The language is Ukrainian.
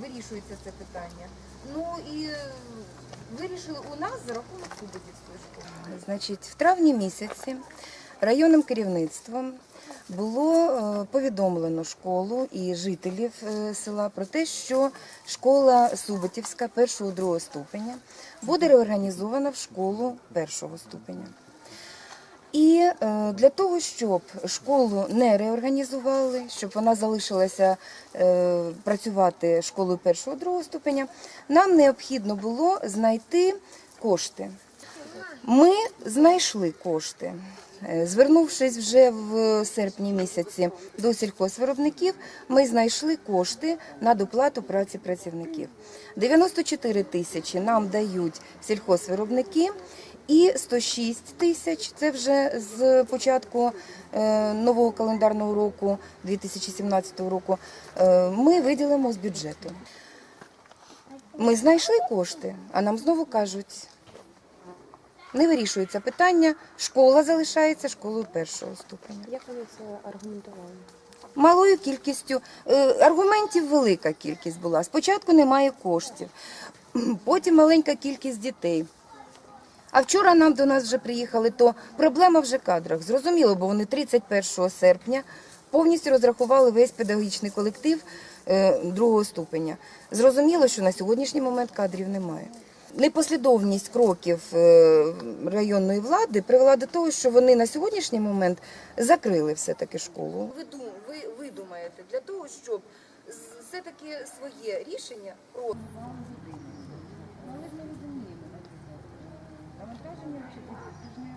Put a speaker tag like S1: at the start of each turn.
S1: вирішується це питання. Ну і е, вирішили у нас за рахунок Суботівської школи.
S2: Значить, в травні місяці районним керівництвом було е, повідомлено школу і жителів е, села про те, що школа Суботівська першого другого ступеня буде реорганізована в школу першого ступеня. Е, для того, щоб школу не реорганізували, щоб вона залишилася е, працювати школою першого другого ступеня, нам необхідно було знайти кошти. Ми знайшли кошти. Е, Звернувшись вже в серпні місяці до сільхозвиробників, ми знайшли кошти на доплату праці працівників. 94 тисячі нам дають сільхозвиробники, і 106 тисяч це вже з початку е, нового календарного року 2017 року. е, Ми виділимо з бюджету. Ми знайшли кошти, а нам знову кажуть, не вирішується питання, школа залишається школою першого ступеня.
S3: Як вони це аргументували?
S2: Малою кількістю е, аргументів велика кількість була. Спочатку немає коштів, потім маленька кількість дітей. А вчора нам до нас вже приїхали, то проблема вже в кадрах. Зрозуміло, бо вони 31 серпня повністю розрахували весь педагогічний колектив е, другого ступеня. Зрозуміло, що на сьогоднішній момент кадрів немає. Непослідовність кроків е, районної влади привела до того, що вони на сьогоднішній момент закрили все-таки школу.
S1: Ви, ви, ви думаєте, для того, щоб все-таки своє рішення про
S2: ми не розуміємо, навантаження вчителів,